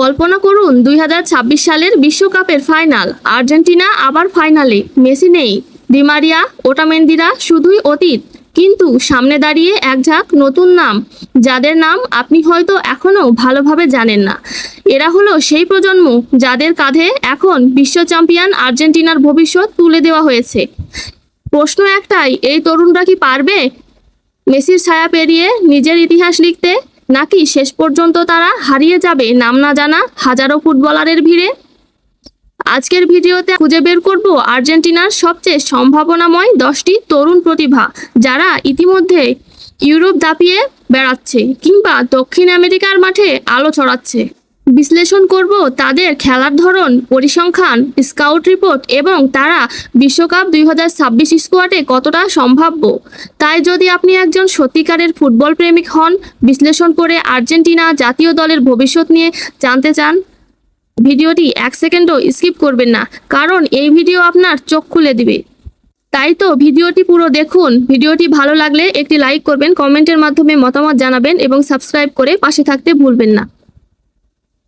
কল্পনা করুন, দুই হাজার ছাব্বিশ সালের বিশ্বকাপের ফাইনাল। আর্জেন্টিনা আবার ফাইনালে। মেসি নেই। ডিমারিয়া ওটামেন্দিরা শুধুই অতীত। কিন্তু সামনে দাঁড়িয়ে এক ঝাঁক নতুন নাম, যাদের নাম আপনি হয়তো এখনও ভালোভাবে জানেন না। এরা হলো সেই প্রজন্ম যাদের কাঁধে এখন বিশ্ব চ্যাম্পিয়ন আর্জেন্টিনার ভবিষ্যৎ তুলে দেওয়া হয়েছে। প্রশ্ন একটাই, এই তরুণরা কি পারবে? মেসির ছায়া পেরিয়ে নিজের ইতিহাস লিখতে? নাকি শেষ পর্যন্ত তারা হারিয়ে যাবে নাম না জানা হাজারো ফুটবলারের ভিড়ে? আজকের ভিডিওতে খুঁজে বের করব আর্জেন্টিনার সবচেয়ে সম্ভাবনাময় দশটি তরুণ প্রতিভা, যারা ইতিমধ্যে ইউরোপ দাপিয়ে বেড়াচ্ছে কিংবা দক্ষিণ আমেরিকার মাঠে আলো ছড়াচ্ছে। বিশ্লেষণ করব তাদের খেলার ধরন, পরিসংখ্যান, স্কাউট রিপোর্ট এবং তারা বিশ্বকাপ দুই হাজার ছাব্বিশ স্কোয়াডে কতটা সম্ভাব্য। তাই যদি আপনি একজন সত্যিকারের ফুটবল প্রেমিক হন, বিশ্লেষণ করে আর্জেন্টিনা জাতীয় দলের ভবিষ্যৎ নিয়ে জানতে চান। ভিডিওটি এক সেকেন্ডও স্কিপ করবেন না, কারণ এই ভিডিও আপনার চোখ খুলে দিবে। তাই তো ভিডিওটি পুরো দেখুন। ভিডিওটি ভালো লাগলে একটি লাইক করবেন, কমেন্টের মাধ্যমে মতামত জানাবেন এবং সাবস্ক্রাইব করে পাশে থাকতে ভুলবেন না।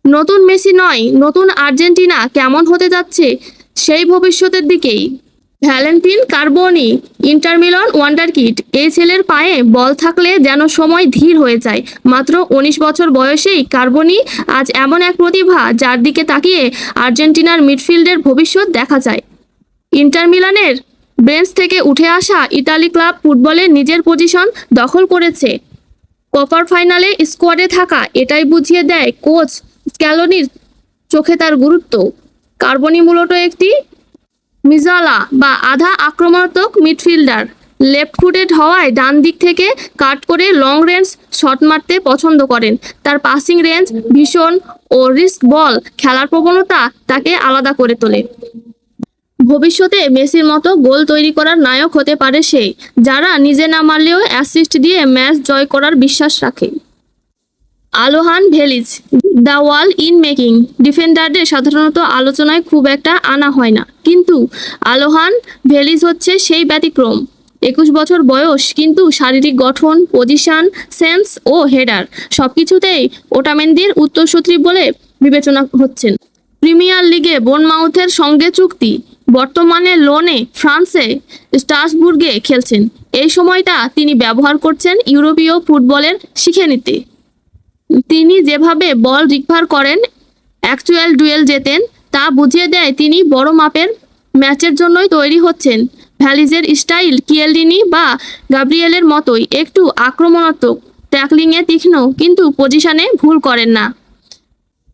নতুন মেসি নয়, নতুন আর্জেন্টিনা কেমন হতে যাচ্ছে সেই ভবিষ্যতের দিকেই। Valentin Carboni, Inter Milan wonder kid এই ছেলের পায়ে বল থাকলে যেন সময় ধীর হয়ে যায়। মাত্র উনিশ বছর বয়সেই কার্বনি আজ এমন এক প্রতিভা যার দিকে তাকিয়ে আর্জেন্টিনার মিডফিল্ডের ভবিষ্যৎ দেখা যায়। ইন্টার মিলানের বেঞ্চ থেকে উঠে আসা ইতালি ক্লাব ফুটবলে নিজের পজিশন দখল করেছে। কোপার ফাইনালে স্কোয়াডে থাকা এটাই বুঝিয়ে দেয় কোচ স্ক্যালোনির চোখে তার গুরুত্ব। কার্বনি মূলত একটি মিজালা বা আধা আক্রমণাত্মক মিডফিল্ডার। লেফট ফুটেড হওয়ায় ডান দিক থেকে কাট করে লং রেঞ্জ শট মারতে পছন্দ করেন। তার পাসিং রেঞ্জ, ভীষণ ও রিস্ক বল খেলার প্রবণতা তাকে আলাদা করে তোলে। ভবিষ্যতে মেসির মতো গোল তৈরি করার নায়ক হতে পারে সে, যারা নিজে না মারলেও অ্যাসিস্ট দিয়ে ম্যাচ জয় করার বিশ্বাস রাখে। আলোহান Veliz the wall in making. ডিফেন্ডারদের সাধারণত আলোচনায় খুব একটা আনা হয় না। কিন্তু আলোহান ভেলিজ হচ্ছে সেই ব্যতিক্রম। একুশ বছর বয়স, কিন্তু শারীরিক গঠন, পজিশন, সেন্স ও হেডার সবকিছুতেই ওটামেন্দির উত্তরসূত্রী বলে বিবেচনা হচ্ছেন। প্রিমিয়ার লিগে বোনমাউথের সঙ্গে চুক্তি, বর্তমানে লোনে ফ্রান্সে স্ট্রাসবুর্গে খেলছেন। এই সময়টা তিনি ব্যবহার করছেন ইউরোপীয় ফুটবলের শিখে নিতে। তিনি যেভাবে বল রিকভার করেন অ্যাকচুয়াল ডুয়েল জেতেন, তা বুঝিয়ে দেয় তিনি বড় মাপের ম্যাচের জন্যই তৈরি হচ্ছেন। ভ্যালিজের স্টাইল কিয়েলডিনি বা গাব্রিয়েলের মতোই একটু আক্রমণাত্মক, ট্যাকলিংয়ে তীক্ষ্ণ, কিন্তু পজিশনে ভুল করেন না।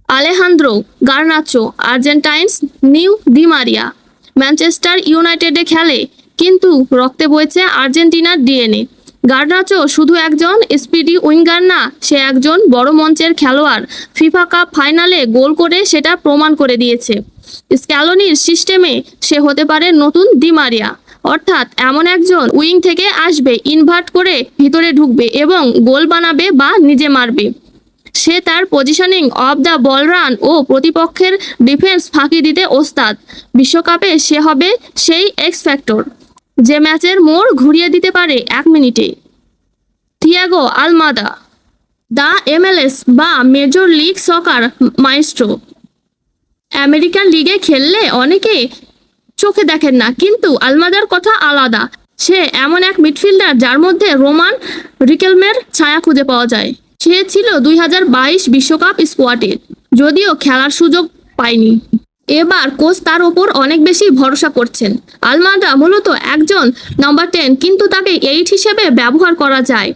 Alejandro Garnacho Argentines new Di Maria Manchester ইউনাইটেডে খেলে, কিন্তু রক্তে বইছে আর্জেন্টিনার ডিএনএ। গার্নাচো শুধু একজন স্পিডি উইঙ্গার না, সে একজন বড় মঞ্চের খেলোয়াড়। ফিফা কাপ ফাইনালে গোল করে সেটা প্রমাণ করে দিয়েছে। স্ক্যালোনির সিস্টেমে সে হতে পারে নতুন দিমারিয়া অর্থাৎ এমন একজন উইং থেকে আসবে, ইনভার্ট করে ভিতরে ঢুকবে এবং গোল বানাবে বা নিজে মারবে। সে তার positioning off the ball run ও প্রতিপক্ষের ডিফেন্স ফাঁকি দিতে ওস্তাদ। বিশ্বকাপে সে হবে সেই এক্স ফ্যাক্টর যে ম্যাচের মোড় ঘুরিয়ে দিতে পারে এক মিনিটে। থিয়াগো আলমাদা, দ্য এমএলএস বা major league soccer maestro. American লিগে খেললে অনেকে চোখে দেখেন না, কিন্তু আলমাদার কথা আলাদা। সে এমন এক মিডফিল্ডার যার মধ্যে রোমান রিকেলমের ছায়া খুঁজে পাওয়া যায়। সে ছিল দুই বিশ্বকাপ স্কোয়াডে, যদিও খেলার সুযোগ পায়নি। এবার কোচ তার ওপর অনেক বেশি ভরসা করছেন। আলমাদা মূলত একজন নাম্বার টেন, কিন্তু তাকে এইট হিসেবে ব্যবহার করা যায়।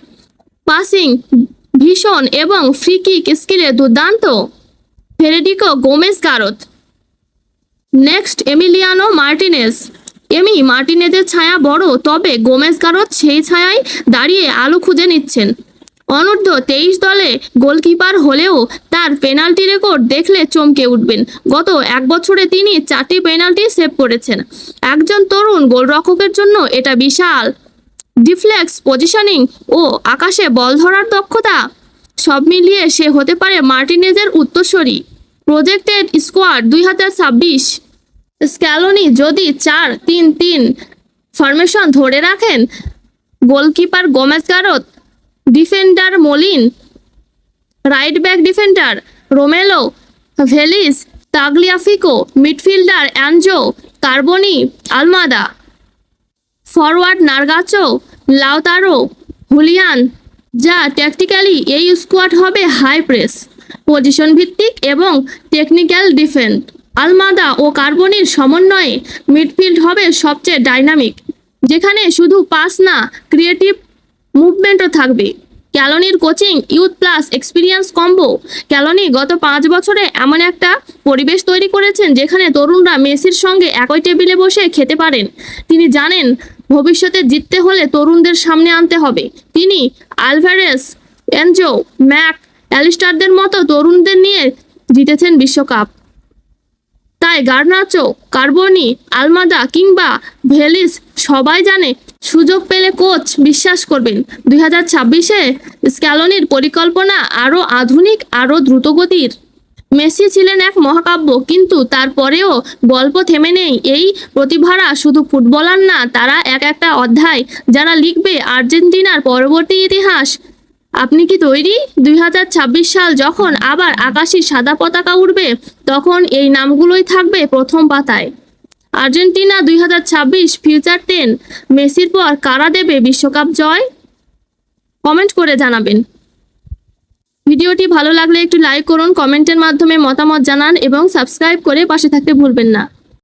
পাসিং, ভীষণ এবং ফ্রি কিক স্কিলে দুর্দান্ত। Federico Gomez Gerth next, Emiliano Martinez. Emi মার্টিনেজের ছায়া বড়, তবে গোমেজ গারত সেই ছায়ায় দাঁড়িয়ে আলো খুঁজে নিচ্ছেন। অনূর্ধ্ব তেইশ দলে গোলকিপার হলেও তার পেনাল্টি রেকর্ড দেখলে চমকে উঠবেন। গত এক বছরে তিনি চারটি পেনাল্টি সেভ করেছেন। একজন তরুণ গোলরক্ষকের জন্য এটা বিশাল ডিফ্লেক্স পজিশনিং ও আকাশে বল ধরার দক্ষতা। সব মিলিয়ে সে হতে পারে মার্টিনেজের উত্তরসূরি। প্রজেক্টেড স্কোয়াড দুই হাজার ছাব্বিশ। স্ক্যালোনি যদি চার তিন তিন ফরমেশন ধরে রাখেন, goalkeeper Gomez গারত defender Molina right back defender Romero, Veliz, Tagliafico midfielder Enzo, Carboni, Almada. Forward Garnacho Lautaro Julian, যা ট্যাকটিক্যালি এই স্কোয়াড হবে হাই প্রেস পজিশন ভিত্তিক এবং টেকনিক্যাল ডিফেন্ড আলমাদা ও কার্বনির সমন্বয়ে মিডফিল্ড হবে সবচেয়ে ডাইনামিক যেখানে শুধু পাস না ক্রিয়েটিভ মুভমেন্টও থাকবে। ক্যালনির coaching youth plus experience combo Scaloni গত পাঁচ বছরে এমন একটা পরিবেশ তৈরি করেছেন যেখানে তরুণরা মেসির সঙ্গে একই টেবিলে বসে খেতে পারেন। তিনি জানেন, ভবিষ্যতে জিততে হলে তরুণদের সামনে আনতে হবে। তিনি আলভারেস, এনজো, ম্যাক, অ্যালিস্টারদের মতো তরুণদের নিয়ে জিতেছেন বিশ্বকাপ। তাই গার্নাচো, কার্বনি, আলমাদা কিংবা ভেলিস সবাই জানে সুযোগ পেলে কোচ বিশ্বাস করবেন। দুই হাজার ছাব্বিশে স্ক্যালনির পরিকল্পনা আরও আধুনিক, আরও দ্রুতগতির। মেসি ছিলেন এক মহাকাব্য, কিন্তু তারপরেও গল্প থেমে নেই। এই প্রতিভারা শুধু ফুটবলার না, তারা এক একটা অধ্যায় যারা লিখবে আর্জেন্টিনার পরবর্তী ইতিহাস। আপনি কি তৈরি? দুই হাজার ছাব্বিশ সাল যখন আবার আকাশি সাদা পতাকা উঠবে তখন এই নামগুলোই থাকবে প্রথম পাতায়। আর্জেন্টিনা দুই হাজার ছাব্বিশ ফিউচার টেন মেসির পর কারা দেবে বিশ্বকাপ জয়? কমেন্ট করে জানাবেন। ভিডিওটি ভালো লাগলে একটু লাইক করুন, কমেন্টের মাধ্যমে মতামত জানান এবং সাবস্ক্রাইব করে পাশে থাকতে ভুলবেন না।